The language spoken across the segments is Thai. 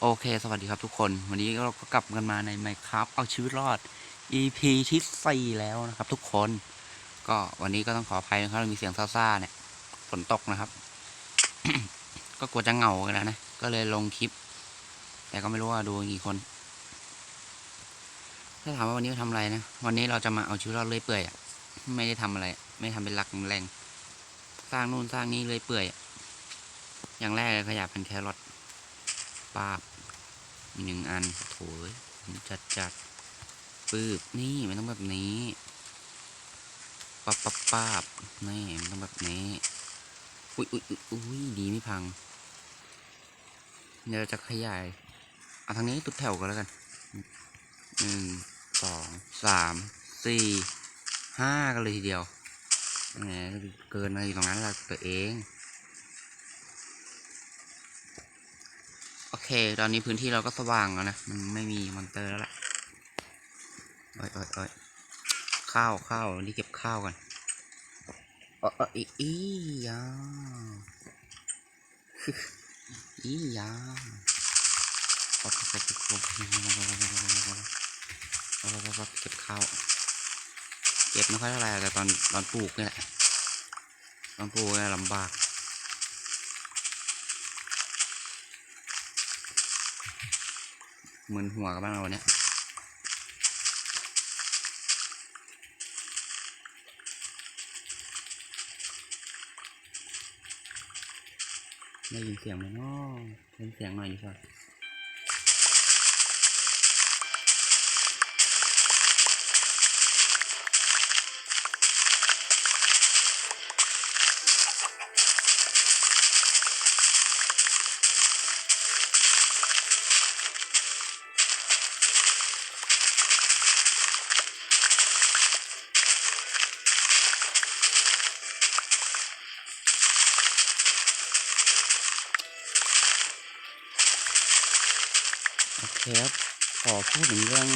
โอเค สวัสดีครับทุกคน วันนี้เราก็กลับกันมาใน Minecraft เอาชีวิตรอด EP ที่4แล้วนะครับ ทุกคน ก็วันนี้ก็ต้องขออภัยนะครับมีเสียงซ่าๆเนี่ย ฝนตกนะครับ ก็กลัวจะเหงากันแล้วนะ ก็เลยลงคลิป แต่ก็ไม่รู้ว่าดูกี่คน ถ้าถามว่าวันนี้ทำอะไรนะ วันนี้เราจะมาเอาชีวิตรอดเรื่อยเปื่อยอะไม่ได้ทำอะไร ไม่ทำเป็นหลักแรง สร้างนู่นสร้างนี้เลยเปื่อยอะ อย่างแรกเลยขยะพันแครอทปาบมีหนึ่งอันโถยจัดจัดปืบนี่มันต้องแบบนี้ปับปับปาบนี่มันต้องแบบนี้อุ้ยอุ้ยอุ้ยดีไม่พัง เดี๋ยวเราจะขยายเอาทางนี้ตุดแถวกันแล้วกันหนึ่งสองสามสี่ห้ากันเลยทีเดียวแหมเกินมาอยู่ตรงนั้นละตัวเอง โอเค ตอนนี้พื้นที่เราก็สว่างแล้วนะ มันไม่มีมอนเตอร์แล้วล่ะโอ้ยโอ้ยโอ้ยข้าวข้าวนี่เก็บข้าวกันเออเอออีอียาอียาปอบปอบปอบปอบปอบเก็บข้าว เก็บไม่ค่อยเท่าไหร่แต่ตอนตอนปลูกนี่แหละ ตอนปลูกเนี่ยลำบาก มึนหัวกับบ้านเราเนี่ยได้ยินเสียงไหมเนาะเพิ่มเสียงหน่อยดีกว่า โอเคครับขอพูดถึงเรื่อง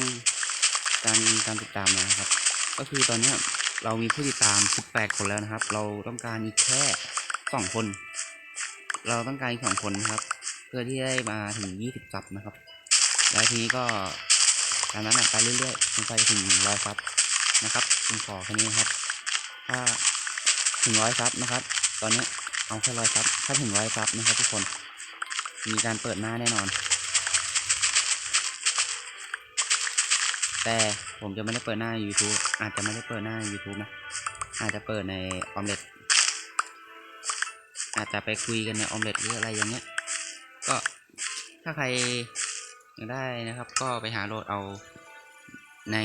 การการติดตามนะครับ ก็คือตอนนี้เรามีผู้ติดตาม 18 คนแล้วนะครับ เราต้องการอีกแค่สองคน เราต้องการอีกสองคนนะครับ เพื่อที่ได้มาถึง 20ซับนะครับ แล้วทีนี้ก็ตามนั้นไปเรื่อยๆจนไปถึงร้อยซับนะครับผมขอแค่นี้นครับ ถ้าถึงร้อยซับนะครับ ตอนนี้เอาแค่ร้อยซับถ้าถึงร้อยซับนะครับทุกคน มีการเปิดหน้าแน่นอน แต่ผมจะไม่ได้เปิดหน้า YouTube อาจจะไม่ได้เปิดหน้า YouTube นะ อาจจะเปิดในออมเล็ตอาจจะไปคุยกันในออมเล็ตหรืออะไรอย่างเงี้ย ก็ถ้าใครอยากได้นะครับ ก็ไปหาโหลดเอาใน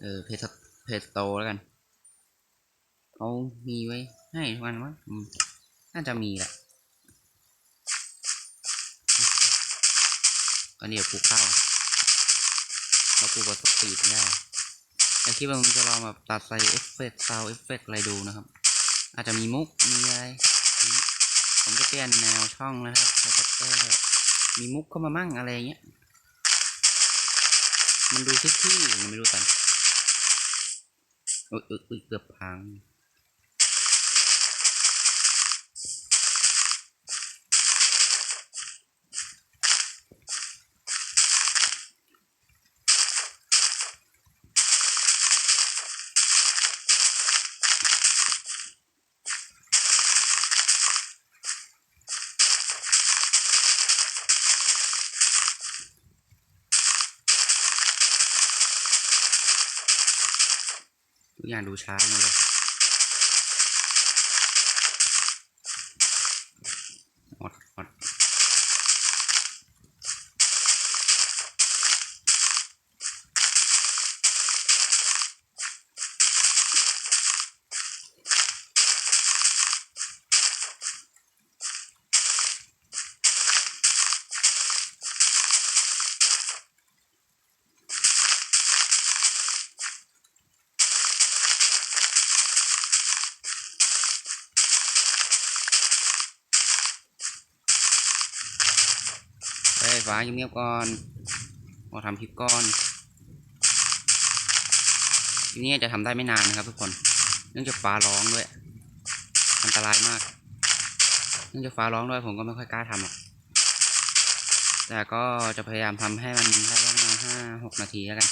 เออเพจเพจโตแล้วกันเขามีไว้ให้ทุกวันมั้งน่าจะมีแหละก็เดี๋ยวปลูกข้าว เราปลูกแบบสปีดไม่ได้แต่คิดว่าผมจะลองแบบตัดใส่เอฟเฟกต์ซาวเอฟเฟกต์อะไรดูนะครับ อาจจะมีมุกมีอะไรผมจะเปลี่ยนแนวช่องนะครับแต่ก็แบบมีมุกเข้ามามั่งอะไรเงี้ย มันดูที่ๆมันไม่รู้กันอุ๊ยอุ๊ยอุ๊ยเกือบพัง กอย่างดูช้าจังเลย เฮ้ยฟ้าเงียบๆก่อนมาทำคลิปก่อนทีนี้จะทำได้ไม่นานนะครับทุกคน เนื่องจากฟ้าร้องด้วย อันตรายมาก เนื่องจากฟ้าร้องด้วยผมก็ไม่ค่อยกล้าทำหรอก แต่ก็จะพยายามทำให้มันได้ประมาณห้าหกนาทีแล้วกัน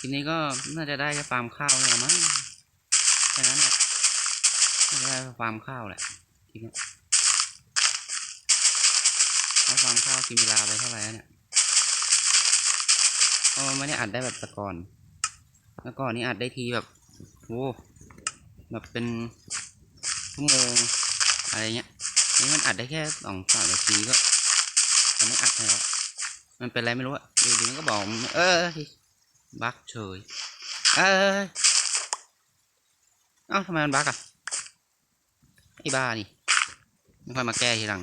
ทีนี้ก็น่าจะได้แค่ฟาร์มข้าวเนี่ยละมั้งแค่นั้นแหละน่าจะได้ฟาร์มข้าวแหละทีนี้ แล้วามข้าวกินเวลาไปเท่าไหร่เนี่ยเพราะมันไม่ได้อัดได้แบบตะกอนเมื่อก่อนนี้อัดได้ทีแบบโอ้แบบเป็นชั่วโมงอะไรเงี้ย นี่มันอัดได้แค่สองสามนาทีก็มันไม่อัดแล้ว มันเป็นอะไรไม่รู้อะอยู่ดีมันก็บอก เออบักเฉย เอ้ยเอ้าทำไมมันบักอะไอ้บ้านี่ไม่ค่อยมาแก้ทีหลัง